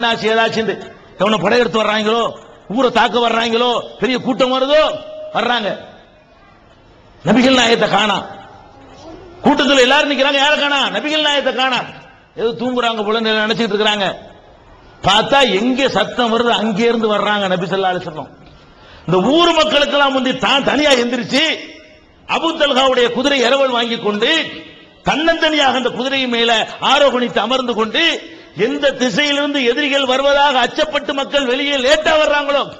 என்னாச்சு ஏதாச்சும் எவனை படையெடுத்து வர்றாங்களோ? ஊரை தாக்க வர்றாங்களோ? பெரிய கூட்டம் வருதோ? வர்றாங்க. நபிகள் நாயத்தை காணா. கூட்டத்தில் எல்லாரும் நிக்கிறாங்க யார காணா? நபிகள் நாயத்தை காணா. ஏதோ தூங்குறாங்க போல நினைச்சிட்டு இருக்கிறாங்க. பார்த்தா எங்க சத்தம் வருது அங்கே இருந்து வர்றாங்க நபி சொல்லா அலைஹி இந்த ஊர் மக்களுக்கு எல்லாம் வந்து தான் தனியா எந்திரிச்சு அபு தல்ஹாவுடைய குதிரை இரவல் வாங்கி கொண்டு தன்னந்தனியாக அந்த குதிரை மேல ஆரோகணித்து அமர்ந்து கொண்டு எந்த திசையிலிருந்து எதிரிகள் வருவதாக அச்சப்பட்டு மக்கள் வெளியே லேட்டா வர்றாங்களோ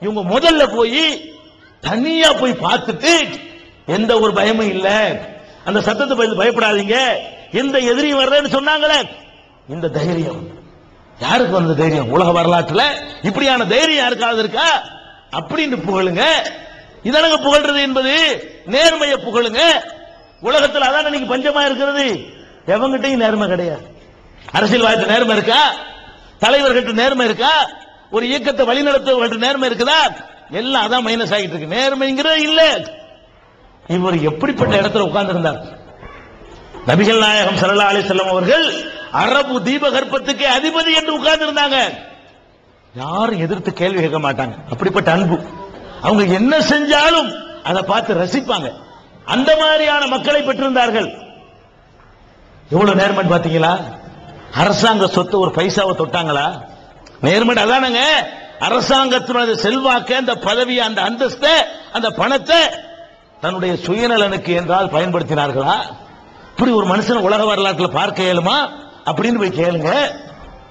இவங்க முதல்ல போய் தனியா போய் பார்த்துட்டு எந்த ஒரு பயமும் இல்ல. அந்த சத்தத்தை பயந்து பயப்படாதீங்க. எந்த எதிரி வர்றேன்னு சொன்னாங்களே இந்த தைரியம். யாருக்கு வந்த தைரியம்? உலக வரலாற்றுல இப்படியான தைரியம் யாருக்காவது இருக்கா? அப்படின்னு புகழுங்க. இதனங்க புகழ்றது என்பது நேர்மையை புகழுங்க. உலகத்தில் அதான் இன்னைக்கு பஞ்சமா இருக்கிறது? எவங்கிட்டையும் நேர்மை கிடையாது. அரசியல்வாதத்து நேர்மை இருக்கா? தலைவர்கள்ட்ட நேர்மை இருக்கா? ஒரு இயக்கத்தை வழிநடத்துவர்கள்ட்ட நேர்மை இருக்குதா? எல்லாம் அதான் மைனஸ் ஆகிட்டு இருக்கு. நேர்மைங்கிறது இல்ல. இவர் எப்படிப்பட்ட இடத்துல உட்கார்ந்து இருந்தார் நபிகள் நாயகம் சரலா அலி செல்லம் அவர்கள் அரபு தீபகற்பத்துக்கு அதிபதி என்று உட்கார்ந்து இருந்தாங்க யாரும் எதிர்த்து கேள்வி கேட்க மாட்டாங்க. அப்படிப்பட்ட அன்பு. அவங்க என்ன செஞ்சாலும் அதை பார்த்து ரசிப்பாங்க. அந்த மாதிரியான மக்களை பெற்றிருந்தார்கள். எவ்வளவு நேர்மன் பாத்தீங்களா அரசாங்க சொத்து ஒரு பைசாவை தொட்டாங்களா? நேர்மன் அதானுங்க. அரசாங்கத்தினுடைய செல்வாக்க அந்த பதவி அந்த அந்தஸ்தை அந்த பணத்தை தன்னுடைய சுயநலனுக்கு என்றால் பயன்படுத்தினார்களா? இப்படி ஒரு மனுஷன் உலக வரலாற்றில் பார்க்க இயலுமா? அப்படின்னு போய் கேளுங்க.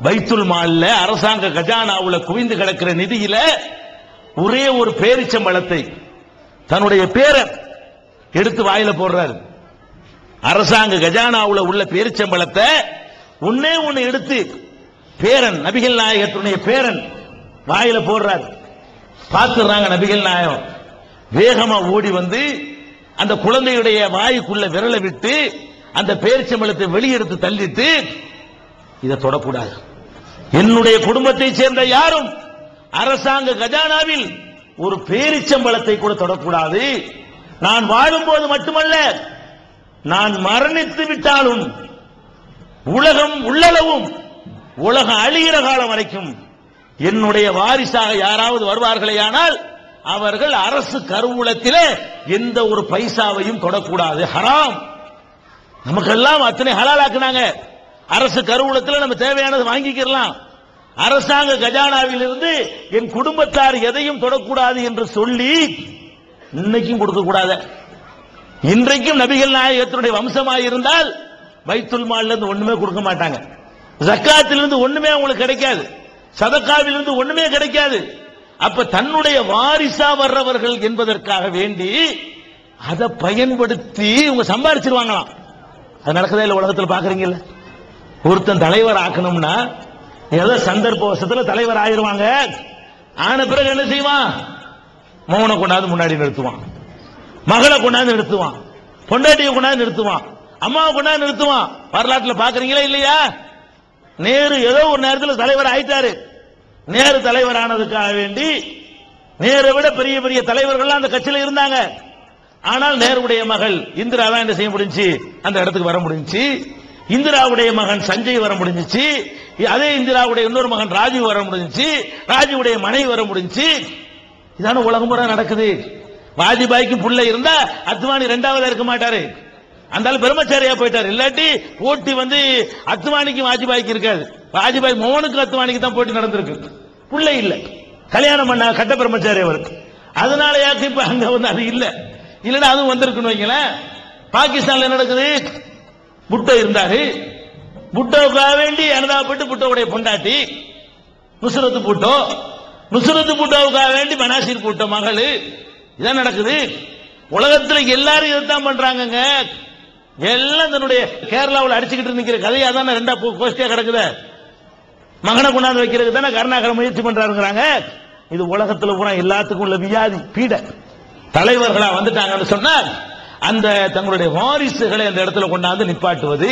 பைத்துல் மால்ல அரசாங்க கஜானாவுல குவிந்து கிடக்கிற நிதியில ஒரே ஒரு பேரிச்சம்பழத்தை தன்னுடைய பேரை எடுத்து வாயில போடுறாரு. அரசாங்க கஜானாவுல உள்ள பேரிச்சம்பழத்தை ஒன்னே ஒன்னு எடுத்து பேரன் நபிகள் நாயகத்துடைய பேரன் வாயில போடுறாரு. பார்த்துடுறாங்க நபிகள் நாயகம். வேகமா ஓடி வந்து அந்த குழந்தையுடைய வாய்க்குள்ள விரலை விட்டு அந்த பேரிச்சம்பளத்தை வெளியெடுத்து தள்ளிட்டு இதை தொடக்கூடாது. என்னுடைய குடும்பத்தை சேர்ந்த யாரும் அரசாங்க கஜானாவில் ஒரு பேரிச்சம்பளத்தை கூட தொடக்கூடாது. நான் வாழும்போது மட்டுமல்ல நான் மரணித்து விட்டாலும் உலகம் உள்ளளவும் உலகம் அழிகிற காலம் வரைக்கும் என்னுடைய வாரிசாக யாராவது வருவார்களேயானால் அவர்கள் அரசு கருவூலத்திலே எந்த ஒரு பைசாவையும் தொடக்கூடாது. ஹராம். நமக்கெல்லாம் அத்தனை ஹலாலாக்குனாங்க. அரசு கருவூலத்தில் நம்ம தேவையானது வாங்கிக்கிறலாம். அரசாங்க கஜானாவில் இருந்து என் குடும்பத்தார் எதையும் தொடக்கூடாது என்று சொல்லி இன்னைக்கும் கொடுக்க கூடாத இன்றைக்கும் நபிகள் நாயகத்தினுடைய வம்சமாக இருந்தால் பைத்துல் மால்ல இருந்து ஒண்ணுமே கொடுக்க மாட்டாங்க. ஜக்காத்திலிருந்து ஒண்ணுமே அவங்களுக்கு கிடைக்காது. சதக்காவிலிருந்து ஒண்ணுமே கிடைக்காது. அப்ப தன்னுடைய வாரிசா வர்றவர்கள் என்பதற்காக வேண்டி அதை பயன்படுத்தி இவங்க சம்பாரிச்சிருவாங்களாம். அது நடக்கதே இல்லை உலகத்தில் பாக்குறீங்கல்ல? ஒருத்தன் தலைவர் ஆக்கணும்னா ஏதோ சந்தர்ப்பவசத்துல தலைவர் ஆயிருவாங்க. ஆன பிறகு என்ன செய்வான்? மௌனை கொண்டாந்து முன்னாடி நிறுத்துவான். மகளை கொண்டாந்து நிறுத்துவான். பொண்டாட்டியை கொண்டாந்து நிறுத்துவான். அம்மாவை கொண்டாந்து நிறுத்துவான் வரலாற்றுல பாக்குறீங்களா இல்லையா? நேரு ஏதோ ஒரு நேரத்தில் தலைவர் ஆயிட்டாரு. நேரு தலைவர் ஆனதுக்காக வேண்டி நேரை விட பெரிய பெரிய தலைவர்கள் அந்த கட்சியில இருந்தாங்க. ஆனால் நேருடைய மகள் இந்திரா தான் என்ன செய்ய முடிஞ்சு அந்த இடத்துக்கு வர முடிஞ்சு இந்திராவுடைய மகன் சஞ்சய் வர முடிஞ்சிச்சு. அதே இந்திராவுடைய இன்னொரு மகன் ராஜீவ் வர முடிஞ்சிச்சு. ராஜீவுடைய மனைவி வர முடிஞ்சு இதான உலகம் முறை நடக்குது. வாஜ்பாய்க்கு புள்ள இருந்தா அத்வானி ரெண்டாவதா இருக்க மாட்டாரு. அந்தாலும் பிரம்மச்சாரியா போயிட்டார். இல்லாட்டி போட்டி வந்து அத்வானிக்கும் வாஜ்பாய்க்கு இருக்காது. வாஜ்பாய் மோனுக்கு அத்வானிக்கு தான் போட்டி நடந்திருக்கு. பிள்ளை இல்லை. கல்யாணம் பண்ண கட்ட பிரம்மச்சாரி அவருக்கு. அதனால யாருக்கு இப்ப அங்க வந்து அது இல்ல. இல்லைன்னா அதுவும் வந்திருக்குன்னு வைங்களேன். பாகிஸ்தான்ல என்ன நடக்குது? புட்டோ இருந்தாரு. புட்டோக்காக வேண்டி அனுதாபப்பட்டு புட்டோவுடைய பொண்டாட்டி நுசுரத்து பூட்டோ நுசுரத்து பூட்டோவுக்காக வேண்டி மனாசிர் பூட்டோ மகள். இதான் நடக்குது. உலகத்துல எல்லாரும் இதுதான் பண்றாங்கங்க. எல்லாம் தன்னுடைய கேரளாவில் அடிச்சுக்கிட்டு நிற்கிற கதையா தானே ரெண்டா கோஷ்டியா கிடக்குது? மகனை கொண்டாந்து வைக்கிறதுக்கு தானே கருணாகரன் முயற்சி பண்றாருங்கிறாங்க. இது உலகத்துல பூரா எல்லாத்துக்கும் உள்ள வியாதி பீட. தலைவர்களா வந்துட்டாங்கன்னு சொன்னால் அந்த தங்களுடைய வாரிசுகளை அந்த இடத்துல கொண்டாந்து நிப்பாட்டுவது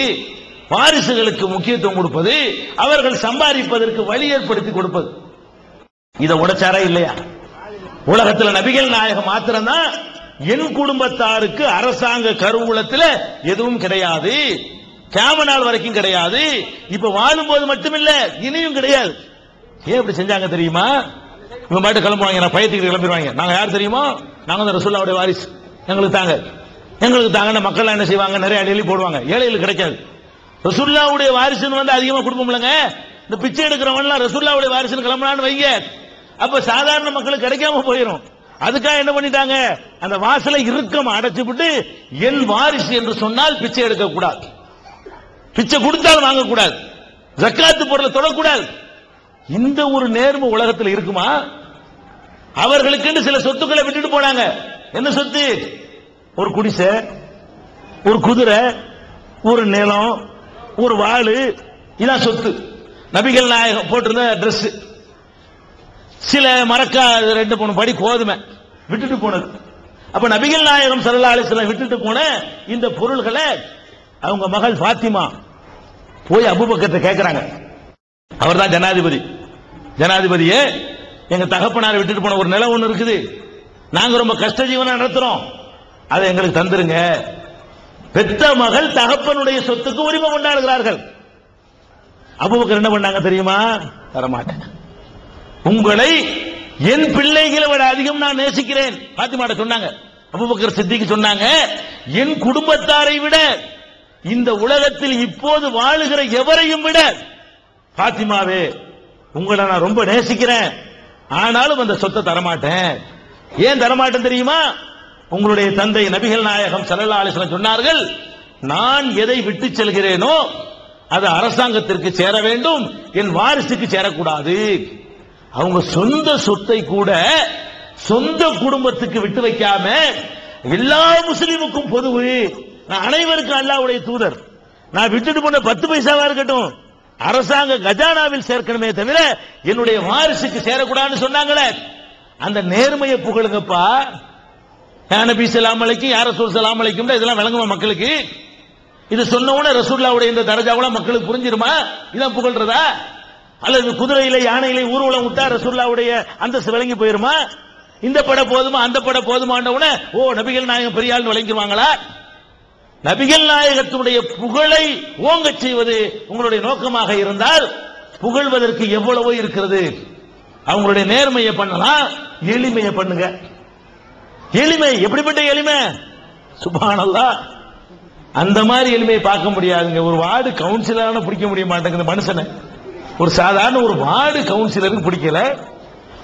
வாரிசுகளுக்கு முக்கியத்துவம் கொடுப்பது அவர்கள் சம்பாதிப்பதற்கு வழி ஏற்படுத்தி கொடுப்பது. இதை உடைச்சாரா இல்லையா? உலகத்துல நபிகள் நாயகம் மாத்திரம்தான் என் குடும்பத்தாருக்கு அரசாங்க கருவூலத்தில் எதுவும் கிடையாது. கேம நாள் வரைக்கும் கிடையாது. இப்ப வாழும்போது மட்டுமில்ல இனியும் கிடையாது. ஏன் இப்படி செஞ்சாங்க தெரியுமா? இவங்க மட்டும் கிளம்புவாங்க நான் பயத்துக்கு கிளம்பிடுவாங்க. நாங்க யார் தெரியுமா? நாங்க தான் ரசூல்லாவுடைய வாரிசு. எங்களுக்கு தாங்க. எங்களுக்கு தாங்க மக்கள் என்ன செய்வாங்க? நிறைய அடியலி போடுவாங்க. ஏழைகளுக்கு கிடைக்காது. ரசூல்லாவுடைய வாரிசுன்னு வந்து அதிகமா குடும்பம் இல்லைங்க. இந்த பிச்சை எடுக்கிறவன்லாம் ரசூல்லாவுடைய வாரிசுன்னு கிளம்பலான்னு வைங்க. அப்ப சாதாரண மக்களுக்கு கிடைக்காம போயிடும் அதுக்காக என்ன பண்ணிட்டாங்க? அந்த வாசலை இறுக்கம் அடைச்சுவிட்டு என் வாரிசு என்று சொன்னால் பிச்சை எடுக்க கூடாது பிச்சை கொடுத்தால் வாங்கக்கூடாது. ஜக்காத்து பொருளை தொடக்கூடாது. இந்த ஒரு நேர்மை உலகத்தில் இருக்குமா? அவர்களுக்கு சில சொத்துக்களை விட்டுட்டு போனாங்க. என்ன சொத்து? ஒரு குடிசை ஒரு குதிரை ஒரு நிலம் ஒரு வாழு இதான் சொத்து. நபிகள் நாயகம் போட்டிருந்த ட்ரெஸ் சில மறக்கா ரெண்டு மூணு படி கோதுமை விட்டுட்டு போனது. அப்ப நபிகள் நாயகம் சல்லா அலிஸ்லாம் விட்டுட்டு போன இந்த பொருள்களை அவங்க மகள் பாத்திமா போய் அபுபக்கத்தை கேட்கிறாங்க அவர் தான் ஜனாதிபதி. ஜனாதிபதியே எங்க தகப்பனார் விட்டுட்டு போன ஒரு நிலம் ஒன்று இருக்குது. நாங்க ரொம்ப கஷ்ட ஜீவனம் நடத்துறோம். அதை எங்களுக்கு தந்துருங்க. பெத்த மகள் தகப்பனுடைய சொத்துக்கு உரிமை கொண்டாடுகிறார்கள். அபுபக்கர் என்ன பண்ணாங்க தெரியுமா? தரமாட்டேன் உங்களை என் பிள்ளைகளை விட அதிகம் நான் நேசிக்கிறேன். பாத்திமாட்ட சொன்னாங்க. அபுபக்கர் சித்திக்கு சொன்னாங்க என் குடும்பத்தாரை விட இந்த உலகத்தில் இப்போது வாழுகிற எவரையும் விட பாத்திமாவே உங்களை நான் ரொம்ப நேசிக்கிறேன். ஆனாலும் அந்த சொத்தை தரமாட்டேன். ஏன் தரமாட்டேன் தெரியுமா? உங்களுடைய தந்தை நபிகள் நாயகம் சல்லல்லா அலிஸ்லாம் சொன்னார்கள் நான் எதை விட்டு செல்கிறேனோ அது அரசாங்கத்திற்கு சேர வேண்டும் என் வாரிசுக்கு சேரக்கூடாது. அவங்க சொந்த சொத்தை கூட சொந்த குடும்பத்துக்கு விட்டு வைக்காம எல்லா முஸ்லீமுக்கும் பொதுவு. நான் அனைவருக்கும் அல்லாவுடைய தூதர். நான் விட்டுட்டு போன பத்து பைசாவா இருக்கட்டும். அரசாங்க கஜானாவில் சேர்க்கணுமே தவிர என்னுடைய வாரிசுக்கு சேரக்கூடாதுன்னு சொன்னாங்களே. அந்த நேர்மையை புகழுங்கப்பா. நபி சலாம் அலைக்கும் யார சொல் சலாம் அலைக்கும் இதெல்லாம் விளங்குமா மக்களுக்கு? இது சொன்ன உடனே ரசூல்லாவுடைய இந்த தரஜாவுல மக்களுக்கு புரிஞ்சிருமா? இதான் புகழ்றதா? அல்லது குதிரையில யானையில ஊர்வலம் விட்டா ரசூல்லாவுடைய அந்தஸ்து விளங்கி போயிருமா? இந்த பட போதுமா அந்த பட போதுமான ஓ நபிகள் நாயகம் பெரிய விளங்கிடுவாங்களா நபிகள் நாயகத்தினுடைய புகழை ஓங்க செய்வது உங்களுடைய நோக்கமாக இருந்தால் புகழ்வதற்கு எவ்வளவோ இருக்கிறது. அவங்களுடைய நேர்மையை பண்ணலாம் எளிமையை பண்ணுங்க. எளிமை எப்படிப்பட்ட எளிமை? சுபானல்லா. அந்த மாதிரி எளிமையை பார்க்க முடியாதுங்க. ஒரு வார்டு கவுன்சிலரான பிடிக்க முடிய மாட்டேங்குது மனுஷனை. ஒரு சாதாரண ஒரு வார்டு கவுன்சிலருக்கு பிடிக்கல.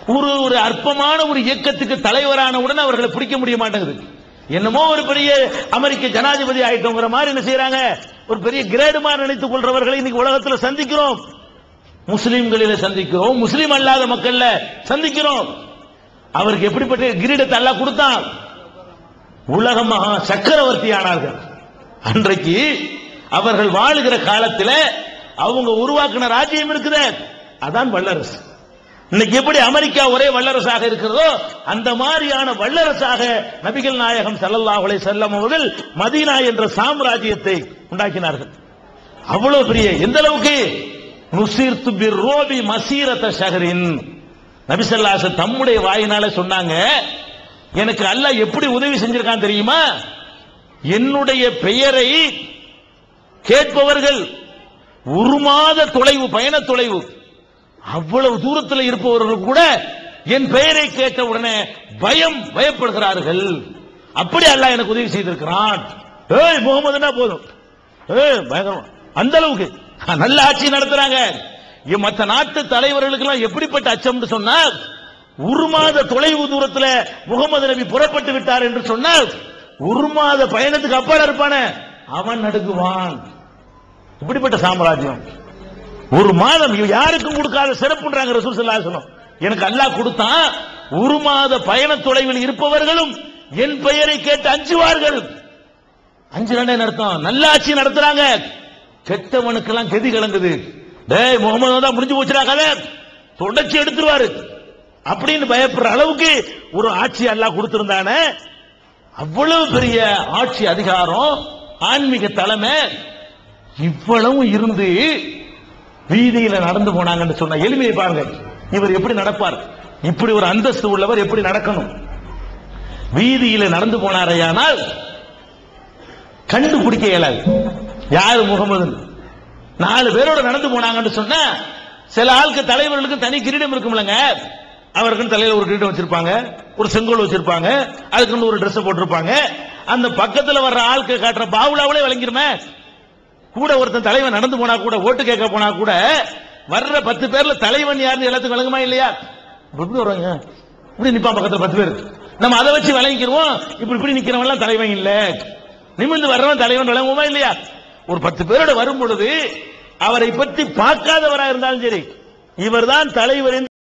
ஒரு ஒரு அற்பமான ஒரு இயக்கத்துக்கு தலைவரான உடனே அவர்களை பிடிக்க முடிய மாட்டேங்குது. என்னமோ ஒரு பெரிய அமெரிக்க ஜனாதிபதி ஆயிட்டோங்கிற மாதிரி என்ன செய்யறாங்க ஒரு பெரிய கிரேடு மாதிரி நினைத்துக் கொள்றவர்களை இன்னைக்கு உலகத்தில் சந்திக்கிறோம். முஸ்லிம்களில சந்திக்கிறோம். முஸ்லிம் அல்லாத மக்கள்ல சந்திக்கிறோம். அவருக்கு எப்படிப்பட்ட கிரீடத்தை அல்ல கொடுத்தான்? உலக மகா சக்கரவர்த்தி ஆனார்கள் அன்றைக்கு அவர்கள் வாழுகிற காலத்தில் அவங்க உருவாக்கின ராஜ்யம் இருக்குது. அதான் வல்லரசு. இன்னைக்கு எப்படி அமெரிக்கா ஒரே வல்லரசாக இருக்கிறதோ அந்த மாதிரியான வல்லரசாக நபிகள் நாயகம் ஸல்லல்லாஹு செல்லம் அவர்கள் மதீனா என்ற சாம்ராஜ்யத்தை உண்டாக்கினார்கள். அவ்வளவு பெரிய எந்த அளவுக்கு? நுசீர்த்து பிர் ரோபி மசீரத்த ஷஹரின் நபிசல்லாச தம்முடைய வாயினால சொன்னாங்க எனக்கு அல்லாஹ் எப்படி உதவி செஞ்சிருக்கான் தெரியுமா? என்னுடைய பெயரை கேட்பவர்கள் ஒரு மாத தொலைவு பயண தொலைவு. அவ்வளவு தூரத்தில் இருப்பவர்கள் கூட என் பெயரை கேட்ட உடனே பயம் பயப்படுகிறார்கள். அப்படி அல்லாஹ் எனக்கு உதவி செய்திருக்கிறான். ஏய் முகமதுனா போதும்? ஏய் பயங்கரம். அந்த அளவுக்கு. நல்ல ஆட்சி நடத்துறாங்க. இ- மத்த நாட்டு தலைவர்களுக்கு எல்லாம் எப்படிப்பட்ட அச்சம் சொன்னால் ஒரு மாத தொலைவு தூரத்தில் முகமது நபி புறப்பட்டு விட்டார் என்று சொன்னால் ஒரு மாத பயணத்துக்கு அப்பால் இருப்பானே. அவன் நடுங்குவான். இப்படிப்பட்ட சாம்ராஜ்யம். ஒரு மாதம் யாருக்கும் கொடுக்காத சிறப்புன்றாங்க ரசூல் ஸல்லல்லாஹு எனக்கு அல்லாஹ் கொடுத்தான் ஒரு மாத பயண தொலைவில் இருப்பவர்களும் என் பெயரை கேட்டு அஞ்சுவார்கள். அஞ்சு ரெண்டே நடத்தும். நல்லாட்சி நடத்துறாங்க. கெட்டவனுக்கு எல்லாம் கெதி கலங்குது. டேய் முகமது தான் முடிஞ்சு போச்சுடா கதை. தொடர்ச்சி எடுத்துருவாரு. அப்படின்னு பயப்படுற அளவுக்கு ஒரு ஆட்சி அல்லாஹ் கொடுத்திருந்தானே. அவ்வளவு பெரிய ஆட்சி அதிகாரம் ஆன்மீக தலைமை இவ்வளவு இருந்து வீதியில நடந்து போனாங்கன்னு சொன்ன எளிமையை பாருங்க இவர் எப்படி நடப்பார்? இப்படி ஒரு அந்தஸ்து உள்ளவர் எப்படி நடக்கணும்? வீதியில நடந்து போனாரையானால் கண்டுபிடிக்க இயலாது. யாரு முகமது? நாலு பேரோட நடந்து போனாங்கன்னு சொன்னா சில ஆளுக்கு தலைவர்களுக்கு தனி கிரீடம் இருக்கும்லங்க அவருக்குன்னு தலையில ஒரு கிரீடம் வச்சிருப்பாங்க ஒரு செங்கோல் வச்சிருப்பாங்க அதுக்குன்னு ஒரு ட்ரெஸ் போட்டிருப்பாங்க. அந்த பக்கத்துல வர்ற ஆளுக்கு காட்டுற பாவுலாவிலே விளங்கிருமே. கூட ஒருத்தன் தலைவன் நடந்து போனா கூட ஓட்டு கேட்க போனா கூட வர்ற பத்து பேர்ல தலைவன் யாருன்னு எல்லாத்துக்கும் விளங்குமா இல்லையா? எப்படி வருவாங்க. இப்படி நிப்பான் பக்கத்துல பத்து பேர். நம்ம அதை வச்சு விளங்கிக்கிறோம் இப்படி இப்படி நிக்கிறவன் எல்லாம் தலைவன் இல்ல. நிமிர்ந்து வர்றவன் தலைவன் விளங்குமா இல்லையா? ஒரு பத்து பேரோட வரும் பொழுது அவரை பற்றி பார்க்காதவரா இருந்தாலும் சரி இவர்தான் தலைவர்